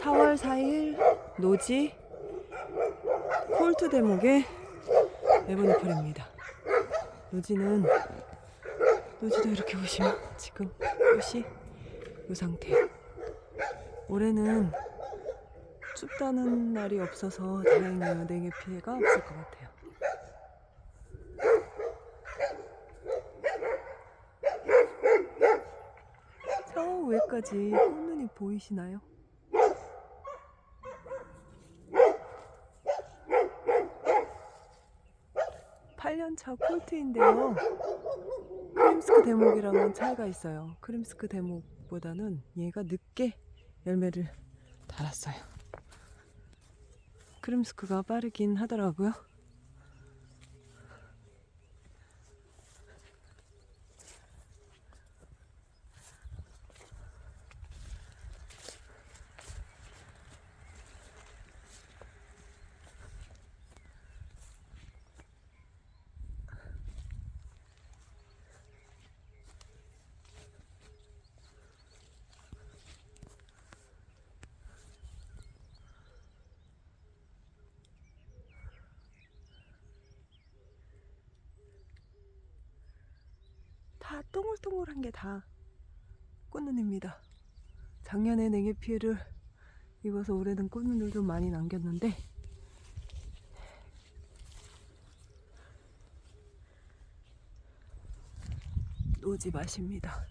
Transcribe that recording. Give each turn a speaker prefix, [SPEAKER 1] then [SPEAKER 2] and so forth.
[SPEAKER 1] 4월 4일 노지 콜트 대목의 에버니펄입니다. 노지는 노지도 이렇게 보시면 지금 꽃이 이 상태예요. 올해는 춥다는 날이 없어서 다행이에요. 냉해 피해가 없을 것 같아요. 저 위까지 꽃눈이 보이시나요? 팔년차 콜트인데요. 크림스크 대목이랑은 차이가 있어요. 크림스크 대목보다는 얘가 늦게 열매를 달았어요. 크림스크가 빠르긴 하더라고요. 다 동글동글한 게 다 꽃눈입니다. 작년에 냉해 피해를 입어서 올해는 꽃눈을 좀 많이 남겼는데 노지 맛입니다.